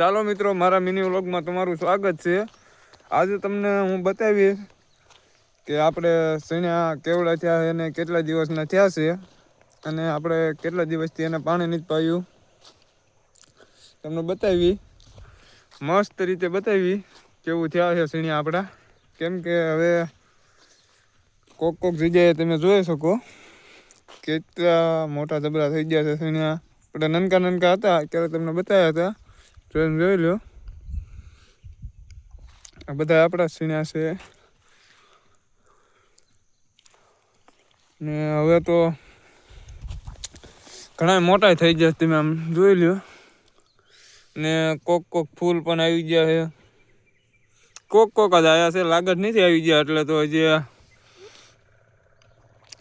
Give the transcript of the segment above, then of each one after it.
ચાલો મિત્રો, મારા મિની વ્લોગમાં તમારું સ્વાગત છે. આજે તમને હું બતાવીશ કે આપણે સણ્યા કેવડા થયા એને કેટલા દિવસના થયા છે અને આપણે કેટલા દિવસથી એને પાણી નથી પાયું. તમને બતાવી, મસ્ત રીતે બતાવી કેવું થયા છે સણ્યા આપણા. કેમ કે હવે કોક કોક જગ્યાએ તમે જોઈ શકો કેટલા મોટા જબરા થઈ ગયા છે સણ્યા આપણે નનકા નનકા હતા અત્યારે તમને બતાવ્યા હતા. ટ્રેન જોઈ લો આ બધા આપણા સીણા છે. ને હવે તો ઘણા મોટા થઈ ગયા તમે આમ જોઈ લ્યો. ને કોક કોક ફૂલ પણ આવી ગયા છે. કોક કોક જ આવ્યા છે, લાગત નથી આવી ગયા એટલે તો હજી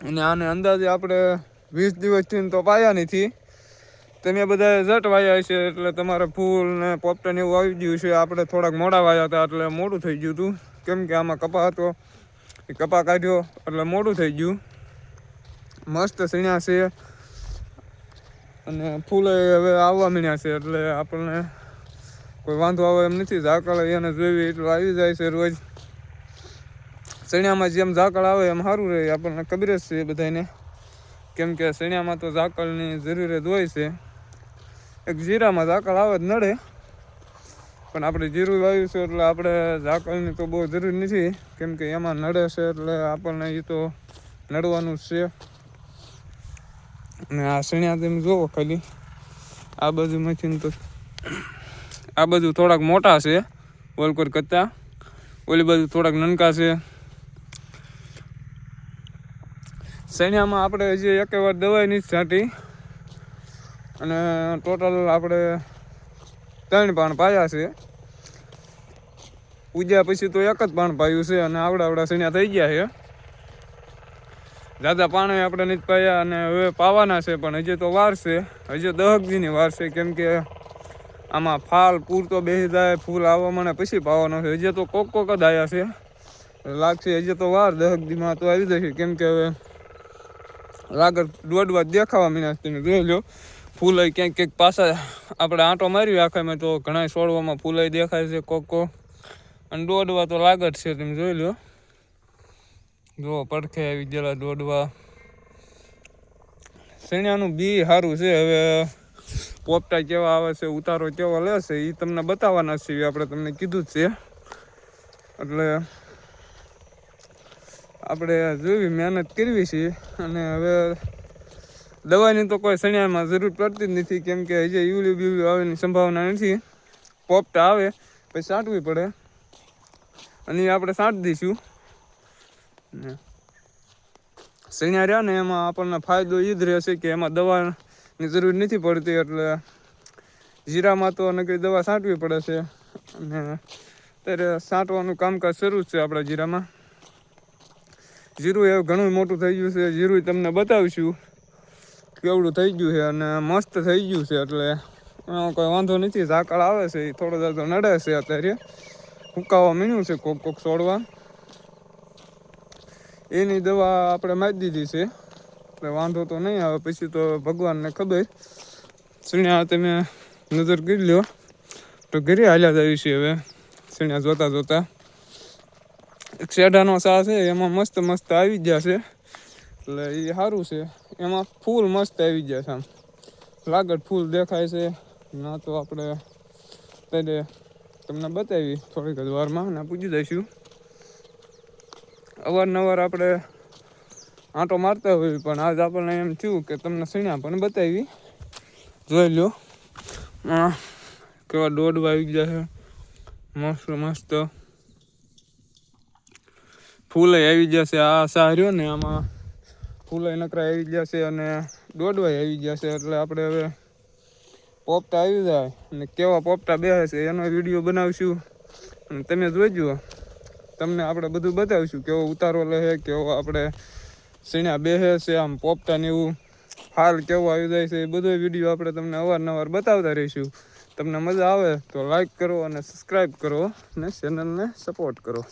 અને આને અંદાજે આપણે વીસ દિવસથી તો પાયા નથી. તમે બધા ઝટ વાયા છે એટલે તમારે ફૂલ ને પોપટન એવું આવી ગયું છે. આપણે થોડાક મોડા વાયા હતા એટલે મોડું થઈ ગયું હતું. કેમ કે આમાં કપા હતો. એ કપા કાઢ્યો એટલે મોડું થઈ ગયું. મસ્ત સીણ્યા છે. અને ફૂલ હવે આવવા મીણ્યા છે એટલે આપણને કોઈ વાંધો આવે એમ નથી. ઝાકળ એને જોઈ એટલું આવી જાય છે રોજ. સણિયામાં જેમ ઝાકળ આવે એમ સારું રહે. આપણને ખબર જ છે બધાને કેમ કે સણિયામાં તો ઝાકળની જરૂરિયાત હોય છે. એક જીરામાં ઝાકળ આવે જ નડે. પણ આપણે જીરું વાવ્યું છે એટલે આપણે ઝાકળની તો બહુ જરૂર નથી. કેમ કે એમાં નડે છે એટલે આપણને એ તો નડવાનું જ છે. અને આ સણિયા તમે જુઓ ખાલી. આ બાજુમાંથી તો આ બાજુ થોડાક મોટા છે ઓલકોર કરતાં ઓલી બાજુ થોડાક નનકા છે. સૈન્યામાં આપણે હજી એકે વાર દવાઈ નથી છાંટી. અને ટોટલ આપણે ત્રણ પાણ પાયા છે. પૂજ્યા પછી તો એક જ પાણ પાયું છે અને આવડા આવડા સણ્યા થઈ ગયા છે. દાદા પાણી આપણે નથી પાયા અને હવે પાવાના છે, પણ હજી તો વાર છે. હજી દહકજીની વાર છે, કેમ કે આમાં ફાલ પૂરતો બેસી જાય, ફૂલ આવવા મને પછી પાવાનો છે. હજી તો કોક કોક જ આવ્યા છે. લાગશે હજી તો વાર દહકજીમાં તો આવી જશે, કેમ કે હવે લાગર દોડવા દેખાવા મીના જોઈ લો. ફૂલાઈ ક્યાંક ક્યાંક પાછા આપણે આંટો માર્યું આખામાં તો ઘણા છોડવામાં ફૂલાઈ દેખાય છે કોકો અને દોડવા તો લાગત છે, તમે જોઈ લો. જો પડખે આવી ગયેલા દોડવા. શેણિયાનું બી સારું છે, હવે પોપટા કેવા આવે છે, ઉતારો કેવો લેશે એ તમને બતાવવાના છે આપણે તમને કીધું જ છે. એટલે આપણે જોવી મહેનત કરવી છે, અને હવે દવાની તો કોઈ સણિયામાં જરૂર પડતી જ નથી, કેમ કે હજી ઈવલી બીવલી આવવાની સંભાવના નથી. પોપટા આવે, પછી સાંટવી પડે. અને આપણે સાંટ દઈશું. ને. રહ્યા ને, એમાં આપણને ફાયદો એ જ રહેશે કે એમાં દવાની જરૂર નથી પડતી, એટલે જીરામાં તો નકરી દવા સાંટવી પડે છે. અને અત્યારે સાંટવાનું કામકાજ શરૂ છે આપણા જીરામાં. જીરું એવું ઘણું મોટું થઈ ગયું છે જીરું તમને બતાવીશું. કેવડું થઈ ગયું છે અને મસ્ત થઈ ગયું છે એટલે કોઈ વાંધો નથી. ઝાકળ આવે છે એ થોડો જાતો નડે છે અત્યારે. ફૂંકાવા મીણ્યું છે કોક કોક છોડવા એની દવા આપણે મારી દીધી છે. એટલે વાંધો તો નહીં આવે. પછી તો ભગવાનને ખબર. સીણ્યા તમે નજર કરી લ્યો. તો ઘરે હાલ્યા જાય છે હવે. સીણ્યા જોતા જોતા. શેઢાનો સા છે, એમાં મસ્ત મસ્ત આવી ગયા છે. એટલે એ સારું છે. એમાં ફૂલ મસ્ત આવી ગયા છે આમ. લાગડ ફૂલ દેખાય છે. ના તો આપણે ત્યારે તમને બતાવી થોડીક જ વારમાં ને પૂછી દઈશું. અવારનવાર આપણે આંટો મારતા હોય પણ આજ આપણને એમ થયું કે તમને સીણ્યા પણ બતાવી. જોઈ લો કેવા દોડવા આવી ગયા છે. મસ્ત મસ્ત. ફૂલે આવી જશે આ સાર્યો ને આમાં ફૂલે નકરા આવી જશે અને દોડવાય આવી જશે એટલે આપણે હવે પોપટા આવી જાય અને કેવા પોપટા બેસે છે એનો વીડિયો બનાવીશું. અને તમે જોઈજો તમને આપણે બધું બતાવીશું કેવો ઉતારો લે કેવો આપણે સીણા બેસે છે, આમ પોપટા ને એવું હાલ કેવો આવી જાય છે, એ બધો વીડિયો આપણે તમને અવારનવાર બતાવતા રહીશું. તમને મજા આવે તો લાઈક કરો અને સબસ્ક્રાઈબ કરો અને ચેનલને સપોર્ટ કરો.